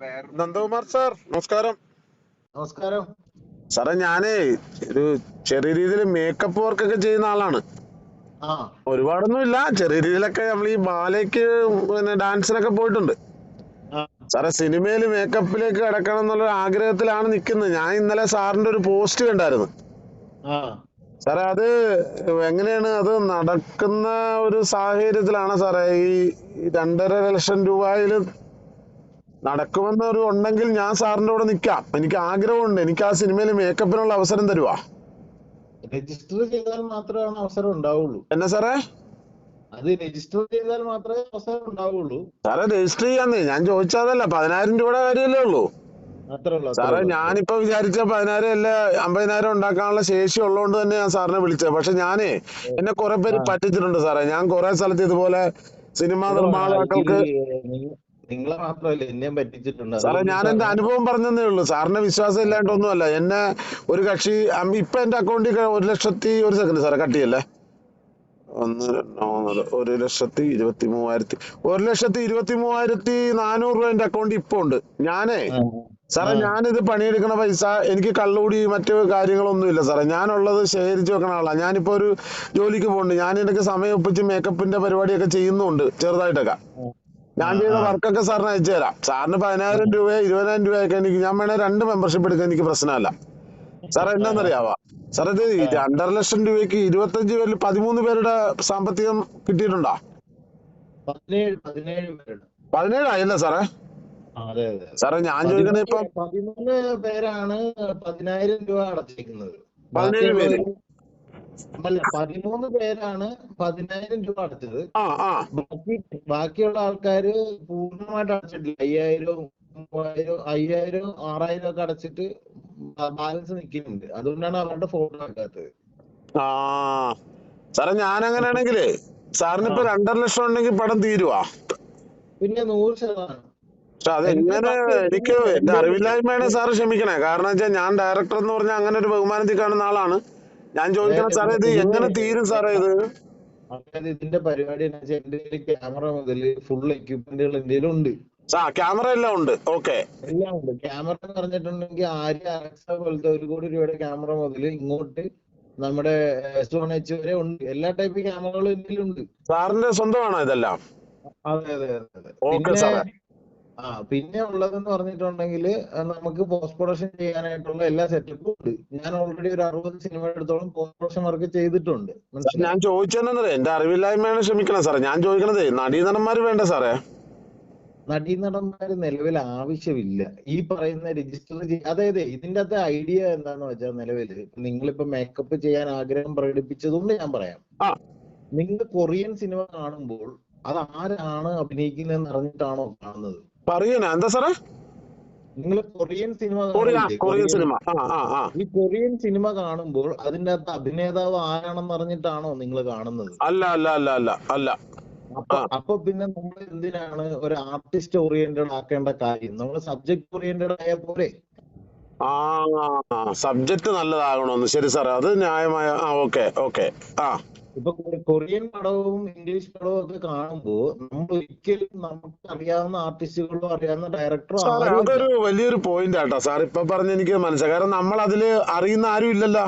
Nandakumar sir നമസ്കാരം. നമസ്കാരം. സാറേ ഞാനേ ഒരു ചെറിയ രീതിയിൽ മേക്കപ്പ് വർക്കൊക്കെ ചെയ്യുന്ന ആളാണ്. ആ. ഒരുപാടൊന്നും ഇല്ല ചെറിയ രീതിയിലൊക്കെ നമ്മൾ ഈ ബാലയ്ക്ക് പിന്നെ ഡാൻസിനൊക്കെ പോയിട്ടുണ്ട്. ആ, സാറേ സിനിമയിൽ മേക്കപ്പിലേക്ക് കിടക്കണം എന്നുള്ള ആഗ്രഹത്തിലാണ് നിൽക്കുന്നത് ഞാൻ ഇന്നലെ സാറിന്റെ ഒരു പോസ്റ്റ് കണ്ടായിരുന്നു. ആ. സാറേ അത് എങ്ങനെയാണ് അത് നടക്കുന്ന ഒരു സാഹചര്യത്തിലാണ് സാറേ ഈ ഈ രണ്ടര ലക്ഷം രൂപയിൽ നടക്കുമെന്ന് ഒരു ഉണ്ടെങ്കിൽ ഞാൻ സാറിന്റെ കൂടെ നിൽക്കാം എനിക്ക് ആഗ്രഹമുണ്ട്. എനിക്ക് ആ സിനിമയിൽ മേക്കപ്പിനുള്ള അവസരം തരുവാ. രജിസ്റ്റർ ചെയ്താൽ മാത്രമാണ് അവസരം ഉണ്ടാവുള്ളൂ. എന്നാ സാറേ? അത് രജിസ്റ്റർ ചെയ്താൽ മാത്രമേ അവസരം ഉണ്ടാവുള്ളൂ. സാറേ രജിസ്റ്റർ ചെയ്യാന്നേ. ഞാൻ ചോദിച്ചതല്ല. പതിനായിരം രൂപയുടെ കാര്യമല്ലേ ഉള്ളൂ. സാറേ. ഞാനിപ്പോ വിചാരിച്ച പതിനായിരം അല്ല അമ്പതിനായിരം ഉണ്ടാക്കാനുള്ള ശേഷി ഉള്ളതുകൊണ്ട് തന്നെ ഞാൻ സാറിനെ വിളിച്ചത്. പക്ഷെ ഞാനേ എന്നെ കുറെ പേര് പറ്റിച്ചിട്ടുണ്ട് സാറേ. ഞാൻ കുറെ സ്ഥലത്ത് ഇതുപോലെ സിനിമാ നിർമ്മാതാക്കൾക്ക് നിങ്ങളെ മാത്രമല്ല എന്നെയും പറ്റിച്ചിട്ടുണ്ട്. സാറേ ഞാൻ എന്റെ അനുഭവം പറഞ്ഞതേ ഉള്ളൂ. സാറിന് വിശ്വാസം ഇല്ലാണ്ടൊന്നുമല്ല. എന്നെ ഒരു കക്ഷി ഇപ്പൊ എന്റെ അക്കൗണ്ടിൽ ഒരു ലക്ഷത്തി ഒരു സെക്കൻഡ് സാറേ കട്ടിയല്ലേ ഒന്ന് രണ്ട് മൂന്ന് ഒരു ലക്ഷത്തി ഇരുപത്തി മൂവായിരത്തി ഒരു ലക്ഷത്തി ഇരുപത്തി മൂവായിരത്തി നാനൂറ് രൂപ എന്റെ അക്കൗണ്ടിൽ ഇപ്പൊ ഉണ്ട്. ഞാനേ സാറേ. ഞാനിത് പണിയെടുക്കണ പൈസ എനിക്ക് കള്ളുകൂടി മറ്റു കാര്യങ്ങളൊന്നും ഇല്ല സാറേ. ഞാനുള്ളത് ശേഖരിച്ചു വെക്കണ ആളാണ് ഞാനിപ്പോ ഒരു ജോലിക്ക് പോകുന്നുണ്ട് ഞാൻ എനിക്ക് സമയം ഒപ്പിച്ച് മേക്കപ്പിന്റെ പരിപാടിയൊക്കെ ചെയ്യുന്നുണ്ട് ചെറുതായിട്ടൊക്കെ. ഞാൻ ചെയ്ത വർക്കൊക്കെ സാറിന് അയച്ചു തരാം. സാറിന് പതിനായിരം രൂപ ഇരുപതിനായിരം രൂപയൊക്കെ എനിക്ക് ഞാൻ വേണേ രണ്ട് മെമ്പർഷിപ്പ് എടുക്കാൻ എനിക്ക് പ്രശ്നമല്ല. സാർ എന്നാന്നറിയാവാ സാറേ ഇത് രണ്ടര ലക്ഷം രൂപയ്ക്ക് ഇരുപത്തഞ്ച് പേരിൽ പതിമൂന്ന് പേരുടെ സാമ്പത്തികം കിട്ടിയിട്ടുണ്ടോ? പതിനേഴായില്ല സാറേ. സാറേ ഞാൻ ചോദിക്കണേ ഇപ്പൊ പതിമൂന്ന് പേരാണ് പതിനായിരം രൂപ അടച്ചിരിക്കുന്നത് പതിനേഴ് പേര്. അല്ല പതിമൂന്ന് പേരാണ് പതിനായിരം രൂപ അടച്ചത്. ബാക്കി ബാക്കിയുള്ള ആൾക്കാര് പൂർണമായിട്ട് അടച്ചിട്ടില്ല. അയ്യായിരവും മൂവായിരവും അയ്യായിരവും ആറായിരം ഒക്കെ അടച്ചിട്ട് ബാലൻസ് നിൽക്കുന്നുണ്ട്. അതുകൊണ്ടാണ് അവരുടെ ഫോട്ടോ ആക്കാത്തത് ആ. സാറേ ഞാൻ അങ്ങനെയാണെങ്കിലേ സാറിന് ഇപ്പൊ രണ്ടര ലക്ഷം ഉണ്ടെങ്കിൽ പടം തീരുവാ? പിന്നെ നൂറ് ശതമാനം. അതെങ്ങനെ അത് എനിക്ക് എന്റെ അറിവില്ലായ്മയാണ് സാറ് ക്ഷമിക്കണേ. കാരണം വെച്ചാൽ ഞാൻ ഡയറക്ടർ എന്ന് പറഞ്ഞാൽ അങ്ങനെ ഒരു ബഹുമാനത്തിൽ കാണുന്ന ആളാണ്. ഞാൻ ചോദിക്കണം സാറേ ഇത് എങ്ങനെ തീരും സാറേ ഇത്? അതായത് ഇതിന്റെ പരിപാടി എന്റെ ക്യാമറ മുതൽ ഫുൾ എക്യുപ്മെന്റുകൾ എന്തെങ്കിലും ഉണ്ട്. ക്യാമറ എല്ലാം ഉണ്ട്. ഓക്കെ. എല്ലാം ഉണ്ട്. ക്യാമറ എന്ന് പറഞ്ഞിട്ടുണ്ടെങ്കിൽ ആര്യ അലക്സ പോലത്തെ ഒരു കോടി രൂപയുടെ ക്യാമറ മുതൽ ഇങ്ങോട്ട് നമ്മുടെ വൺ എച്ച് വരെ ഉണ്ട്. എല്ലാ ടൈപ്പ് ക്യാമറകളും എന്തെങ്കിലും ഉണ്ട് സാറിന്റെ സ്വന്തമാണോ ഇതെല്ലാം? അതെ അതെ അതെ അതെ. ഓക്കെ സാറേ. ആ പിന്നെ ഉള്ളതെന്ന് പറഞ്ഞിട്ടുണ്ടെങ്കിൽ നമുക്ക് പോസ്റ്റ് പ്രൊഡക്ഷൻ ചെയ്യാനായിട്ടുള്ള എല്ലാ സെറ്റപ്പും ഉണ്ട്. ഞാൻ ഓൾറെഡി ഒരു അറുപത് സിനിമ എടുത്തോളം പോസ്റ്റ് പ്രൊഡക്ഷൻ വർക്ക് ചെയ്തിട്ടുണ്ട് ഞാൻ ചോദിച്ചത് എന്റെ അറിവില്ലായ്മയാണ് ക്ഷമിക്കണം സാറേ. ഞാൻ ചോദിക്കണത് നടീനടന്മാർ വേണ്ട സാറേ. നടീനടന്മാർ നിലവിൽ ആവശ്യമില്ല. ഈ പറയുന്ന രജിസ്റ്റർ അതായത് ഇതിന്റെ അകത്തെ ഐഡിയ എന്താന്ന് വെച്ചാൽ നിലവിൽ നിങ്ങളിപ്പോ മേക്കപ്പ് ചെയ്യാൻ ആഗ്രഹം പ്രകടിപ്പിച്ചതുകൊണ്ട് ഞാൻ പറയാം. നിങ്ങൾ കൊറിയൻ സിനിമ കാണുമ്പോൾ അത് ആരാണ് അഭിനയിക്കുന്നതെന്ന് അറിഞ്ഞിട്ടാണോ കാണുന്നത്? പറയണേ എന്താ സാറേ? നിങ്ങൾ Korean cinema Korea Korean cinema. ഈ കൊറിയൻ സിനിമ കാണുമ്പോൾ അതിന്റെ അകത്ത് അഭിനേതാവ് ആരാണെന്ന് അറിഞ്ഞിട്ടാണോ നിങ്ങൾ കാണുന്നത്? അല്ല അല്ല അല്ല അല്ല അല്ല. അപ്പൊ അപ്പൊ പിന്നെ നമ്മൾ എന്തിനാണ് ഒരു ആർട്ടിസ്റ്റ് ഓറിയന്റഡ് ആക്കേണ്ട കാര്യം? നമ്മൾ സബ്ജക്ട് ഓറിയന്റഡ് ആയ പോലെ ആ സബ്ജക്ട് നല്ലതാകണമെന്ന്. ശരി സാറേ അത് ന്യായമായ ആ ഓക്കെ ഓക്കെ ആ. ഇപ്പൊ കൊറിയൻ പടവും ഇംഗ്ലീഷ് പടവും ഒക്കെ കാണുമ്പോൾ നമ്മൾ ഒരിക്കലും നമുക്ക് അറിയാവുന്ന ആർട്ടിസ്റ്റുകളോ അറിയാവുന്ന ഡയറക്ടറോ അതൊരു വലിയൊരു പോയിന്റ് ആട്ടോ. സാർ ഇപ്പൊ പറഞ്ഞ എനിക്ക് മനസ്സിലായി. കാരണം നമ്മൾ അതിൽ അറിയുന്ന ആരും ഇല്ലല്ലോ.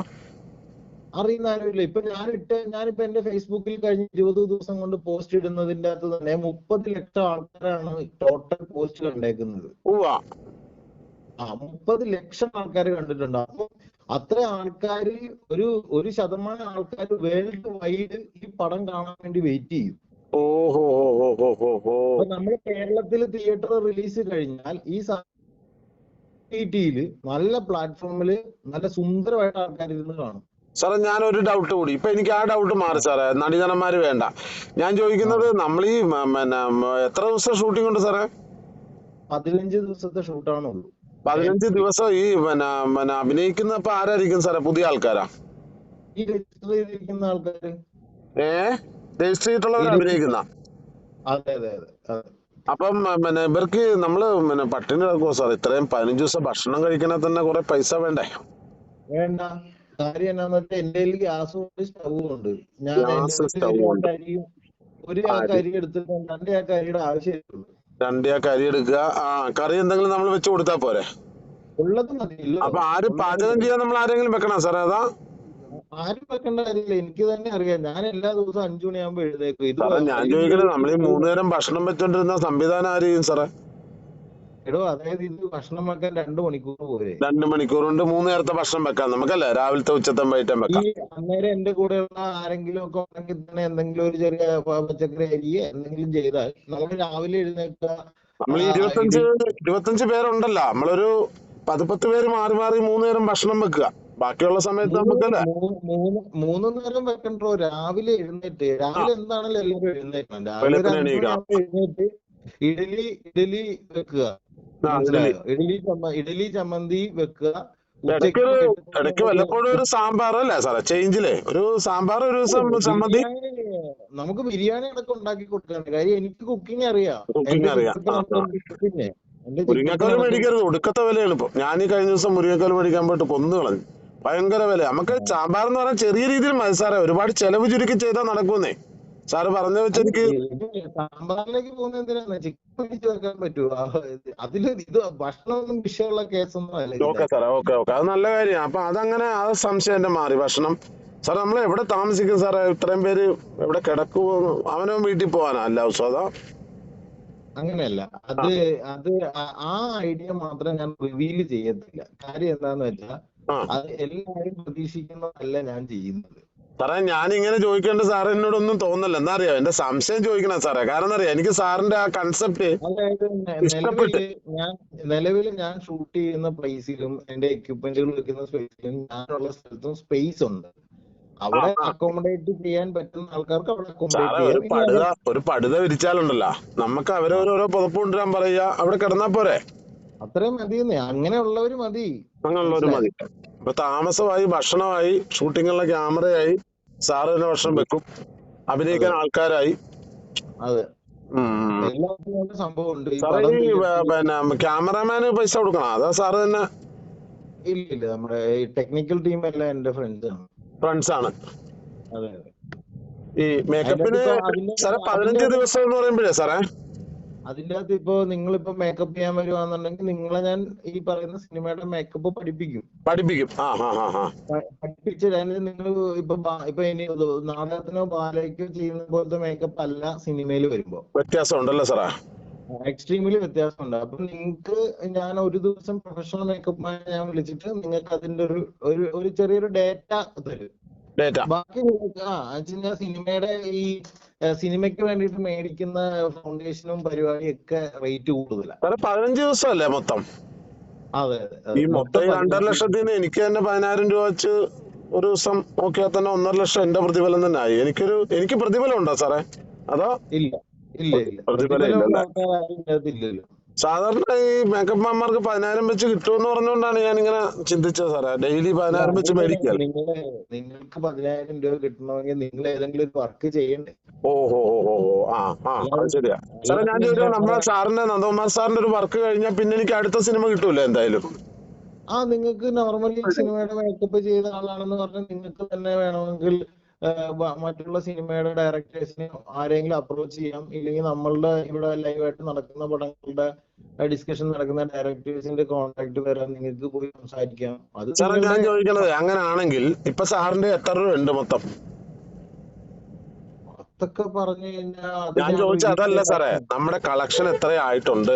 അറിയുന്ന ആരുമില്ല ഇപ്പൊ ഞാനിട്ട് ഞാനിപ്പോ എന്റെ ഫേസ്ബുക്കിൽ കഴിഞ്ഞ ഇരുപത് ദിവസം കൊണ്ട് പോസ്റ്റ് ഇടുന്നതിന്റെ അകത്ത് തന്നെ മുപ്പത് ലക്ഷം ആൾക്കാരാണ് ടോട്ടൽ പോസ്റ്റ് കണ്ടേക്കുന്നത്. ആ മുപ്പത് ലക്ഷം ആൾക്കാർ കണ്ടിട്ടുണ്ട്. അപ്പൊ അത്ര ആൾക്കാർ ഒരു ഒരു ശതമാനം ആൾക്കാർ വേൾഡ് വൈഡ് ഈ പടം കാണാൻ വേണ്ടി വെയിറ്റ് ചെയ്യും. ഓഹോ അപ്പൊ നമ്മുടെ കേരളത്തിൽ തിയേറ്റർ റിലീസ് കഴിഞ്ഞാൽ ഈ ടിയിൽ നല്ല പ്ലാറ്റ്ഫോമിൽ നല്ല സുന്ദരമായിട്ട് ആൾക്കാർ ഇരുന്ന് കാണും. സാറേ ഞാൻ ഒരു ഡൗട്ട് കൂടി. ഇപ്പൊ എനിക്ക് ആ ഡൗട്ട് മാറി സാറേ. നടീനടന്മാര് വേണ്ട. ഞാൻ ചോദിക്കുന്നത് നമ്മൾ ഈ പിന്നെ എത്ര ദിവസം ഷൂട്ടിംഗ് ഉണ്ട് സാറേ? പതിനഞ്ച് ദിവസത്തെ ഷൂട്ടാണുള്ളൂ പതിനഞ്ച് ദിവസം ഈ പിന്നെ പിന്നെ അഭിനയിക്കുന്ന ഇപ്പൊ ആരായിരിക്കും സാറേ? പുതിയ ആൾക്കാരാ? ഏ? രജിസ്റ്റർ ചെയ്തിട്ടുള്ളവർ അഭിനയിക്കുന്ന? അപ്പം പിന്നെ ഇവർക്ക് നമ്മൾ പിന്നെ പട്ടിണി കിടക്കുമോ സാർ ഇത്രയും പതിനഞ്ച് ദിവസം ഭക്ഷണം കഴിക്കണ തന്നെ കുറെ പൈസ വേണ്ടേ? വേണ്ട. കാര്യം എന്നാന്ന് വെച്ചാൽ എന്റെ ഗ്യാസ് ഗ്യാസും ഉണ്ട് ഞാൻ എന്റെ ഒരു ആൾക്കാരി എടുത്തിട്ടുണ്ട്. അരിയും ആൾക്കാരിയുടെ അരി എടുത്തിട്ട് രണ്ട് കറി അരി എടുക്കുക. ആ കറി എന്തെങ്കിലും നമ്മൾ വെച്ച് കൊടുത്താ പോരെ? ഉള്ളത് മതി. ഇല്ല അപ്പൊ ആര് പാചകം ചെയ്യാൻ നമ്മൾ ആരെങ്കിലും വെക്കണം സാറേ അതാ? ആരും വെക്കേണ്ട കാര്യമില്ല. എനിക്ക് തന്നെ അറിയാം. ഞാൻ എല്ലാ ദിവസവും അഞ്ചു മണിയാകുമ്പോ എഴുതേക്കും ഇത് സാറേ ഞാൻ ചോദിക്കണേ നമ്മൾ ഈ മൂന്നുനേരം ഭക്ഷണം വെച്ചോണ്ടിരുന്ന സംവിധാനം ആര് ചെയ്യും സാറേ? എടോ അതായത് ഇത് ഭക്ഷണം വെക്കാൻ രണ്ടു മണിക്കൂർ പോരെ. രണ്ട് മണിക്കൂർ കൊണ്ട് മൂന്ന് നേരത്തെ ഭക്ഷണം വെക്കാം. നമുക്കല്ല? രാവിലത്തെ ഉച്ചത്തെ വൈകിട്ടും വെക്കാം. ഈ അന്നേരം എന്റെ കൂടെയുള്ള ആരെങ്കിലും ഒക്കെ ഉണ്ടെങ്കിൽ തന്നെ എന്തെങ്കിലും ഒരു ചെറിയ പച്ചക്കറി അരിയെ എന്തെങ്കിലും ചെയ്താൽ നമ്മൾ രാവിലെ എഴുന്നേൽക്കുക. നമ്മൾ ഇരുപത്തഞ്ച് ഇരുപത്തഞ്ച് പേരുണ്ടല്ലോ. നമ്മളൊരു പതിപ്പത്ത് പേര് മാറി മാറി മൂന്ന് നേരം ഭക്ഷണം വെക്കുക. ബാക്കിയുള്ള സമയത്ത് നമുക്ക് മൂന്ന് നേരം വെക്കണ്ടോ? രാവിലെ എഴുന്നേറ്റ്. രാവിലെ എന്താണല്ലോ എല്ലാവരും എഴുന്നേക്കണം രാവിലെ ഒരു അഞ്ച്. എഴുന്നേറ്റ് ഇഡലി ഇഡലി വെക്കുക. ഇഡലി ഇഡലി ചമ്മന്തി വെക്കുക. ഇടയ്ക്ക് വല്ലപ്പോഴും ഒരു സാമ്പാർ അല്ലേ സാറേ? ചേഞ്ചിലേ? ഒരു സാമ്പാർ ഒരു ദിവസം ചമ്മന്തി? നമുക്ക് ബിരിയാണി അടക്കം ഉണ്ടാക്കി കൊടുക്കാണ് കാര്യം എനിക്ക് കുക്കിംഗ് അറിയാം. കുക്കിംഗ് അറിയാം. എന്റെ മേടിക്കരുത്. ഒടുക്കത്തെ വിലയാണ് ഇപ്പൊ ഞാൻ ഈ കഴിഞ്ഞ ദിവസം മുരിങ്ങക്കാൽ മേടിക്കാൻ പോയിട്ട് കൊന്നു കളഞ്ഞു. ഭയങ്കര വില. നമുക്ക് സാമ്പാർ എന്ന് പറഞ്ഞാൽ ചെറിയ രീതിയിൽ മതി സാറേ. ഒരുപാട് ചെലവ് ചുരുക്കി ചെയ്താൽ നടക്കുന്നേ സാറ് പറഞ്ഞു വെച്ച് എനിക്ക് സാമ്പാറിലേക്ക് പോകുന്ന എന്തിനാണ് ചിക്കൻ പിടിച്ചു വെക്കാൻ പറ്റുമോ അതിൽ ഇത് ഭക്ഷണമൊന്നും വിഷയമുള്ള കേസൊന്നും അല്ല ഓക്കെ സാറേ ഓക്കെ ഓക്കെ. അത് നല്ല കാര്യമാണ് അപ്പൊ അതങ്ങനെ ആ സംശയം എന്റെ മാറി. ഭക്ഷണം. സാർ നമ്മൾ എവിടെ താമസിക്കും സാറേ? ഇത്രയും പേര് എവിടെ കിടക്കുമോ അവനോ വീട്ടിൽ പോവാനാ അല്ല അതാ? അങ്ങനെയല്ല. അത് അത് ആ- ഐഡിയ മാത്രം ഞാൻ റിവീൽ ചെയ്യത്തില്ല. കാര്യം എന്താന്ന് വെച്ചാൽ അത് എല്ലാവരും പ്രതീക്ഷിക്കുന്നതല്ല ഞാൻ ചെയ്യുന്നത്. സാറേ ഞാൻ ഇങ്ങനെ ചോദിക്കേണ്ട സാറ് എന്നോടൊന്നും തോന്നല്ല. എന്താ അറിയാം? എന്റെ സംശയം ചോദിക്കണം സാറേ. കാരണം അറിയാം? എനിക്ക് സാറിന്റെ ആ കൺസെപ്റ്റ് ഇഷ്ടപ്പെട്ട്. ഞാൻ നിലവിൽ ഞാൻ ഷൂട്ട് ചെയ്യുന്ന പ്ലേസിലും എന്റെ എക്യുപ്മെന്റുകൾ വെക്കുന്ന സ്പേസിലും ഞാനുള്ള സ്ഥലത്തും സ്പേസ് ഉണ്ട്. അവിടെ. അക്കോമഡേറ്റ് ചെയ്യാൻ പറ്റുന്ന ആൾക്കാർക്ക് അവിടെ അക്കോമഡേറ്റ് ഒരു പടുത ഒരു പടുത വിരിച്ചാലുണ്ടല്ലോ. നമുക്ക് അവരോരോരോ പുതപ്പ് കൊണ്ടുവരാൻ പറയുക. അവിടെ കിടന്നാ പോരെ? അത്രയും മതിയെന്നേ. അങ്ങനെയുള്ളവര് മതി. അങ്ങനെയുള്ളവര് മതി. അപ്പൊ താമസമായി ഭക്ഷണമായി ഷൂട്ടിങ്ങുള്ള ക്യാമറയായി സാറ് തന്നെ ഭക്ഷണം വെക്കും. അഭിനയിക്കാൻ ആൾക്കാരായി. അതെ. പിന്നെ ക്യാമറാമാന് പൈസ കൊടുക്കണം? അതാ സാറ് തന്നെ? ഇല്ല ഇല്ല നമ്മുടെ ഈ ടെക്നിക്കൽ ടീം എല്ലാം എന്റെ ഫ്രണ്ട്സ് ആണ്. ഫ്രണ്ട്സ് ആണ്. ഈ മേക്കപ്പിന് സാറേ പതിനഞ്ച് ദിവസം എന്ന് പറയുമ്പോഴേ സാറേ? അതിന്റെ അകത്ത് ഇപ്പൊ നിങ്ങളിപ്പോ മേക്കപ്പ് ചെയ്യാൻ വരുവാന്നുണ്ടെങ്കിൽ നിങ്ങളെ ഞാൻ ഈ പറയുന്ന സിനിമയുടെ മേക്കപ്പ് പഠിപ്പിക്കും. പഠിപ്പിക്കും. പഠിപ്പിച്ച് നിങ്ങൾ ഇപ്പൊ ഇപ്പൊ ഇനി നാടകത്തിനോ ബാലയ്ക്കോ ചെയ്യുന്ന പോലത്തെ മേക്കപ്പ് അല്ല സിനിമയിൽ വരുമ്പോ. വ്യത്യാസമുണ്ടല്ലോ സാറാ? എക്സ്ട്രീമിൽ വ്യത്യാസമുണ്ട്. അപ്പൊ നിങ്ങൾക്ക് ഞാൻ ഒരു ദിവസം പ്രൊഫഷണൽ മേക്കപ്പ് ഞാൻ വിളിച്ചിട്ട് നിങ്ങൾക്ക് അതിന്റെ ഒരു ഒരു ഒരു ചെറിയൊരു ഡേറ്റ തരും. ഡേറ്റ ബാക്കി നിങ്ങൾക്ക് ആ സിനിമയുടെ ഈ സിനിമയ്ക്ക് വേണ്ടിയിട്ട് മേടിക്കുന്ന ഫൗണ്ടേഷനും പരിപാടിയും ഒക്കെ റേറ്റ് കൂടുതലാണ് പതിനഞ്ച് ദിവസമല്ലേ മൊത്തം? അതെ ഈ മൊത്തം രണ്ടര ലക്ഷത്തിൽ ലക്ഷത്തിന് എനിക്ക് തന്നെ പതിനായിരം രൂപ വെച്ച് ഒരു ദിവസം നോക്കിയാൽ തന്നെ ഒന്നര ലക്ഷം എന്റെ പ്രതിഫലം തന്നെ ആയി. എനിക്കൊരു എനിക്ക് പ്രതിഫലം ഉണ്ടോ സാറേ? അതോ? ഇല്ല ഇല്ല ഇല്ല. പ്രതിഫലം ഇല്ലല്ലേ? സാധാരണ ഈ മേക്കപ്പ് മാന്മാർക്ക് പതിനായിരം വെച്ച് കിട്ടുമെന്ന് പറഞ്ഞുകൊണ്ടാണ് ഞാൻ ഇങ്ങനെ ചിന്തിച്ചത് സാറേ. ഡെയിലി പതിനായിരം വെച്ച് മേടിക്കുക നിങ്ങൾക്ക് പതിനായിരം രൂപ കിട്ടണമെങ്കിൽ നിങ്ങൾ ഏതെങ്കിലും ഒരു വർക്ക് ചെയ്യണ്ടേ? ഓഹോ ഓഹോ ആ ആ ശരിയാ. സാറേ ഞാൻ ചോദിക്കാം നമ്മളെ സാറിന്റെ നന്ദകുമാർ സാറിന്റെ ഒരു വർക്ക് കഴിഞ്ഞാൽ പിന്നെ എനിക്ക് അടുത്ത സിനിമ കിട്ടൂല എന്തായാലും? ആ നിങ്ങൾക്ക് നോർമലി സിനിമയുടെ മേക്കപ്പ് ചെയ്ത ആളാണെന്ന് പറഞ്ഞാൽ നിങ്ങൾക്ക് തന്നെ വേണമെങ്കിൽ മറ്റുള്ള സിനിമയുടെ ഡയറക്ടേഴ്സിനെ ആരെങ്കിലും അപ്രോച്ച് ചെയ്യാം. ഇല്ലെങ്കിൽ നമ്മളുടെ ഇവിടെ ലൈവായിട്ട് നടക്കുന്ന പടങ്ങളുടെ ഡിസ്കഷൻ നടക്കുന്ന ഡയറക്ടേഴ്സിന്റെ കോൺടാക്ട് വരാൻ നിങ്ങൾക്ക് പോയി സംസാരിക്കാം. അത് സാറേ ഞാൻ ചോദിക്കണത് അങ്ങനെയാണെങ്കിൽ ഇപ്പൊ സാറിന്റെ എത്ര രൂപ ഉണ്ട് മൊത്തം? അതൊക്കെ പറഞ്ഞു കഴിഞ്ഞാൽ ഞാൻ ചോദിച്ച അതല്ല സാറേ. നമ്മുടെ കളക്ഷൻ എത്ര ആയിട്ടുണ്ട്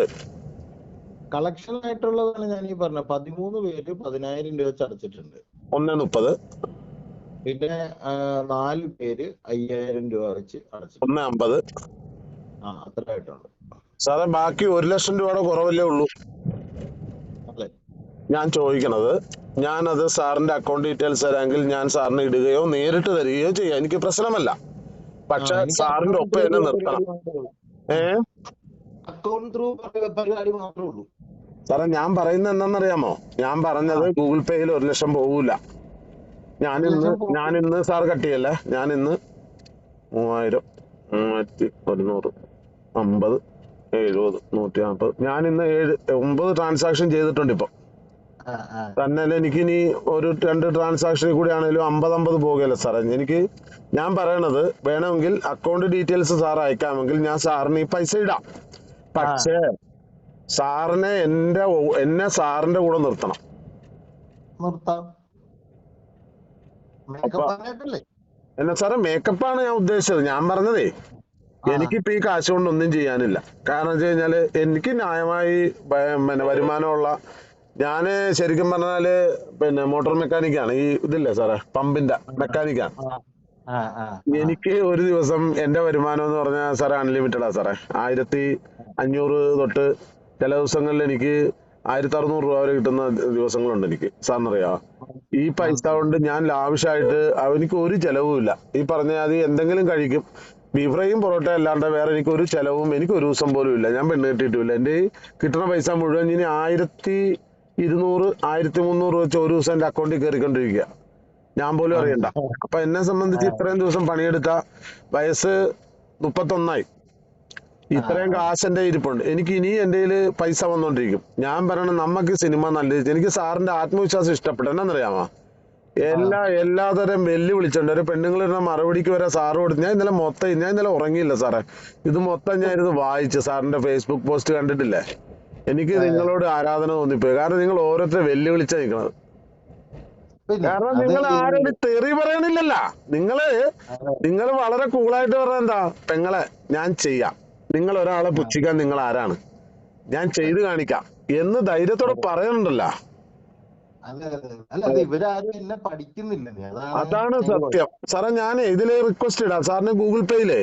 കളക്ഷൻ ആയിട്ടുള്ളതാണ് ഞാൻ ഈ പറഞ്ഞത്. പതിമൂന്ന് പേര് പതിനായിരം രൂപ വെച്ച് അടച്ചിട്ടുണ്ട് ഒന്ന് മുപ്പത്. പിന്നെ നാല് പേര് അയ്യായിരം രൂപ വെച്ച് അടച്ചു. ഒന്ന് അമ്പത്. ആ അത്ര ആയിട്ടുണ്ട് സാറേ ബാക്കി ഒരു ലക്ഷം രൂപയുടെ കുറവല്ലേ ഉള്ളൂ? അതെ. ഞാൻ ചോദിക്കണത് ഞാൻ അത് സാറിന്റെ അക്കൗണ്ട് ഡീറ്റെയിൽസ് തരാമെങ്കിൽ ഞാൻ സാറിന് ഇടുകയോ നേരിട്ട് തരികയോ ചെയ്യാം. എനിക്ക് പ്രശ്നമല്ല. പക്ഷെ സാറിന്റെ ഒപ്പം എന്നെ നിർത്തണം. ഏ? അക്കൗണ്ട് ത്രൂ പരിപാടി മാത്രമേ ഉള്ളൂ. സാറേ ഞാൻ പറയുന്നത് എന്താണെന്നറിയാമോ ഞാൻ പറഞ്ഞത് ഗൂഗിൾ പേയിൽ ഒരു ലക്ഷം പോകൂല ഞാൻ ഇന്ന് സാർ കട്ട് ഞാൻ ഇന്ന് മൂവായിരം മൂവായിരത്തി ഒരുന്നൂറ് അമ്പത് എഴുപത് നൂറ്റി നാൽപ്പത് ഞാൻ ഇന്ന് ഏഴ് ഒമ്പത് ട്രാൻസാക്ഷൻ ചെയ്തിട്ടുണ്ട് ഇപ്പൊ ആ, ആ. തന്നെ എനിക്ക് ഇനി ഒരു രണ്ട് ട്രാൻസാക്ഷൻ കൂടി ആണെങ്കിലും അമ്പത് അമ്പത് പോകുകയല്ലേ സാറേ. എനിക്ക് ഞാൻ പറയണത് വേണമെങ്കിൽ അക്കൗണ്ട് ഡീറ്റെയിൽസ് സാർ അയക്കാമെങ്കിൽ ഞാൻ സാറിന് ഈ പൈസ ഇടാം. പക്ഷേ സാറിനെ എന്റെ എന്നെ സാറിന്റെ കൂടെ നിർത്തണം. നിർത്താം. എന്നാ സാറേ മേക്കപ്പാണ് ഞാൻ ഉദ്ദേശിച്ചത്. ഞാൻ പറഞ്ഞതേ. എനിക്കിപ്പോ ഈ കാശ് കൊണ്ട് ഒന്നും ചെയ്യാനില്ല. കാരണം വെച്ച് കഴിഞ്ഞാൽ എനിക്ക് ന്യായമായി പിന്നെ വരുമാനമുള്ള ഞാൻ ശരിക്കും പറഞ്ഞാൽ പിന്നെ മോട്ടോർ മെക്കാനിക്കാണ് ഈ ഇതില്ലേ സാറേ പമ്പിന്റെ മെക്കാനിക്കാണ് എനിക്ക് ഒരു ദിവസം എന്റെ വരുമാനം എന്ന് പറഞ്ഞാൽ സാറേ അൺലിമിറ്റഡാ സാറേ. ആയിരത്തി അഞ്ഞൂറ് തൊട്ട് ചില ദിവസങ്ങളിൽ എനിക്ക് ആയിരത്തി അറുന്നൂറ് രൂപ വരെ കിട്ടുന്ന ദിവസങ്ങളുണ്ട് എനിക്ക്. സാറിനറിയാം ഈ പൈസ കൊണ്ട് ഞാൻ ലാവിഷായിട്ട് എനിക്ക് ഒരു ചെലവും ഇല്ല. ഈ പറഞ്ഞ അത് എന്തെങ്കിലും കഴിക്കും. ബീഫ് ഫ്രൈയും പൊറോട്ട അല്ലാണ്ട് വേറെ എനിക്ക് ഒരു ചെലവും എനിക്ക് ഒരു ദിവസം പോലും ഇല്ല. ഞാൻ പെണ്ണ് കിട്ടിയിട്ടില്ല എന്റെ ഈ കിട്ടുന്ന പൈസ മുഴുവൻ ഇനി ആയിരത്തി ഇരുന്നൂറ് ആയിരത്തി മുന്നൂറ് വെച്ച് ഒരു ദിവസം എന്റെ അക്കൗണ്ടിൽ കയറിക്കൊണ്ടിരിക്കുക ഞാൻ പോലും അറിയണ്ട. അപ്പൊ എന്നെ സംബന്ധിച്ച് ഇത്രയും ദിവസം പണിയെടുത്ത വയസ്സ് മുപ്പത്തൊന്നായി. ഇത്രയും കാശ് എന്റെ ഇരിപ്പുണ്ട്. എനിക്ക് ഇനി എന്റെ കയ്യിൽ പൈസ വന്നോണ്ടിരിക്കും. ഞാൻ പറയണ നമുക്ക് സിനിമ നല്ല എനിക്ക് സാറിന്റെ ആത്മവിശ്വാസം ഇഷ്ടപ്പെട്ടു. എന്നറിയാമോ എല്ലാ എല്ലാതരം വെല്ലുവിളിച്ചുണ്ട് ഒരു പെണ്ണുങ്ങളിരുന്ന മറുപടിക്ക് വരെ സാറ് കൊടുത്ത് ഞാൻ ഇന്നലെ മൊത്തം ഞാൻ ഇന്നലെ ഉറങ്ങിയില്ല സാറേ. ഇത് മൊത്തം ഞാൻ ഇത് വായിച്ചു സാറിന്റെ ഫേസ്ബുക്ക് പോസ്റ്റ് കണ്ടിട്ടില്ലേ? എനിക്ക് നിങ്ങളോട് ആരാധന തോന്നിപ്പോയി. കാരണം നിങ്ങൾ ഓരോരുത്തരെ വെല്ലുവിളിച്ചാ നിൽക്കണത് കാരണം നിങ്ങൾ ആരും തെറി പറയണില്ലല്ല. നിങ്ങൾ. നിങ്ങൾ വളരെ കൂളായിട്ട് പറഞ്ഞ എന്താ? പെങ്ങളെ ഞാൻ ചെയ്യാം. നിങ്ങൾ ഒരാളെ പുച്ഛിക്കാൻ നിങ്ങൾ ആരാണ് ഞാൻ ചെയ്തു കാണിക്കാം. എന്ന് ധൈര്യത്തോടെ പറയുന്നുണ്ടല്ലോ അതാണ് സത്യം. സാറെ ഞാൻ ഇതിലെ റിക്വസ്റ്റ് ഇടാം. സാറിന് ഗൂഗിൾ പേയിലേ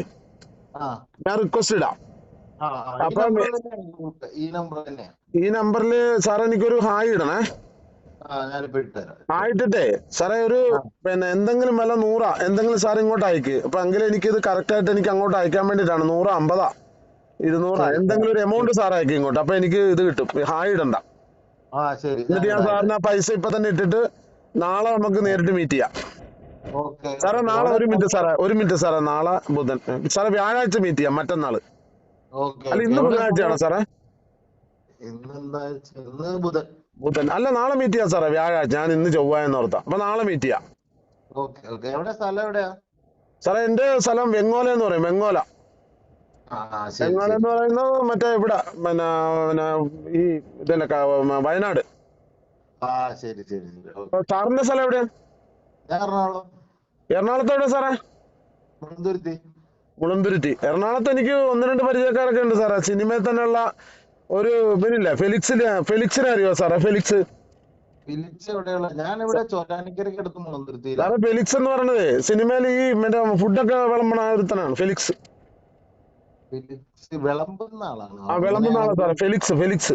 ഞാൻ റിക്വസ്റ്റ് ഇടാം. അപ്പൊ ഈ നമ്പറിൽ സാറെ ഈ നമ്പറിൽ സാറേ എനിക്കൊരു ഹായ് ഇടണേ. ആയിട്ടെ സാറേ ഒരു പിന്നെ എന്തെങ്കിലും വില നൂറാ. എന്തെങ്കിലും സാർ ഇങ്ങോട്ട് അയക്ക്. അപ്പൊ എങ്കിലും ഇത് കറക്റ്റ് ആയിട്ട് എനിക്ക് അങ്ങോട്ട് അയക്കാൻ വേണ്ടിട്ടാണ് നൂറ് അമ്പതാ. ഇരുന്നൂറാ എന്തെങ്കിലും ഒരു എമൗണ്ട് സാർ അയക്കും ഇങ്ങോട്ട്. അപ്പൊ എനിക്ക് ഇത് കിട്ടും. ഹായ് ഇടണ്ട. എന്നിട്ട് ഞാൻ സാറിന് ആ പൈസ ഇപ്പൊ തന്നെ ഇട്ടിട്ട് നാളെ നമുക്ക് നേരിട്ട് മീറ്റ് ചെയ്യാം. സാറേ നാളെ ഒരു മിനിറ്റ് സാറേ ഒരു മിനിറ്റ് സാറേ നാളെ ബുധൻ. സാറേ വ്യാഴാഴ്ച മീറ്റ് ചെയ്യാം മറ്റന്നാൾ. അല്ല ഇന്ന് ബുധനാഴ്ചയാണോ സാറേ? ബുധൻ. അല്ല നാളെ മീറ്റ് ചെയ്യാം സാറേ വ്യാഴാഴ്ച. ഞാൻ ഇന്ന് ചൊവ്വായ ഓർത്താം. അപ്പൊ നാളെ മീറ്റ് ചെയ്യാം. സാറേ എന്റെ സ്ഥലം വെങ്ങോല എന്ന് പറയും വെങ്ങോല. ശരി എന്ന് പറയുന്നത് മറ്റേ ഇവിടെ പിന്നെ പിന്നെ ഈ ഇതന്നെ വയനാട്. ആ ശരി ശരി സാറിന്റെ സ്ഥലം എവിടെയാ? ഞാൻ എറണാകുളം. എറണാകുളത്ത് എവിടെ സാറേ? മുളന്തുരുത്തി കുളന്തുരുത്തി എറണാകുളത്ത് എനിക്ക് ഒന്ന് രണ്ട് പരിചയക്കാരൊക്കെ ഉണ്ട് സാറേ. സിനിമയിൽ തന്നെയുള്ള ഒരു ഇവരില്ല ഫെലിക്സിൽ ഫെലിക്സിനെ അറിയോ സാറേ? ഫെലിക്സ്. സാറേ ഫെലിക്സ് എന്ന് പറയുന്നത് സിനിമയിൽ ഈ മറ്റേ ഫുഡൊക്കെ വിളമ്പണ ഒരുത്തനാണ് ഫെലിക്സ്. വിളമ്പുന്ന ആളാണ്. വിളമ്പുന്ന ആളാണ് സാറേ. ഫെലിക്സ് ഫെലിക്സ്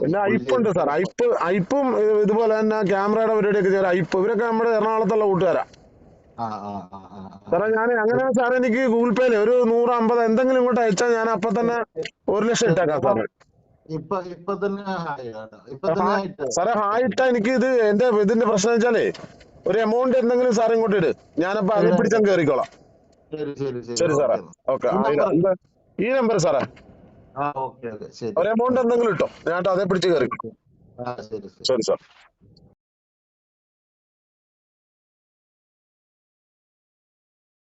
പിന്നെ ഐപ്പുണ്ട് സാർ ഐപ്പ് ഐപ്പും ഇതുപോലെ തന്നെ ക്യാമറയുടെ പരിപാടിയൊക്കെ ചെയ്ത ഐപ്പ്. ഇവരൊക്കെ നമ്മുടെ എറണാകുളത്തുള്ള കൂട്ടുകാരാ. സാറേ ഞാൻ അങ്ങനെ സാറേ എനിക്ക് ഗൂഗിൾ പേയിൽ ഒരു നൂറ് അമ്പത് എന്തെങ്കിലും ഇങ്ങോട്ട് അയച്ചാൽ ഞാൻ അപ്പൊ തന്നെ ഒരു ലക്ഷം ഇട്ടേക്കാം സാറേ. സാറേ ഹായ് ഇട്ടാ എനിക്ക് ഇത് എന്റെ ഇതിന്റെ പ്രശ്നം വെച്ചാലേ ഒരു എമൗണ്ട് എന്തെങ്കിലും സാർ ഇങ്ങോട്ട് ഇട്. ഞാനപ്പോ അതിൽ പിടിച്ചാൽ കയറിക്കോളാം ശരി സാറേ. ഓക്കെ ഈ നമ്പർ സാറേ. ഒരു എമൗണ്ട് എന്തെങ്കിലും ഇട്ടോ? ഞാൻ അതേ പിടിച്ച് കയറി. ശരി സാർ.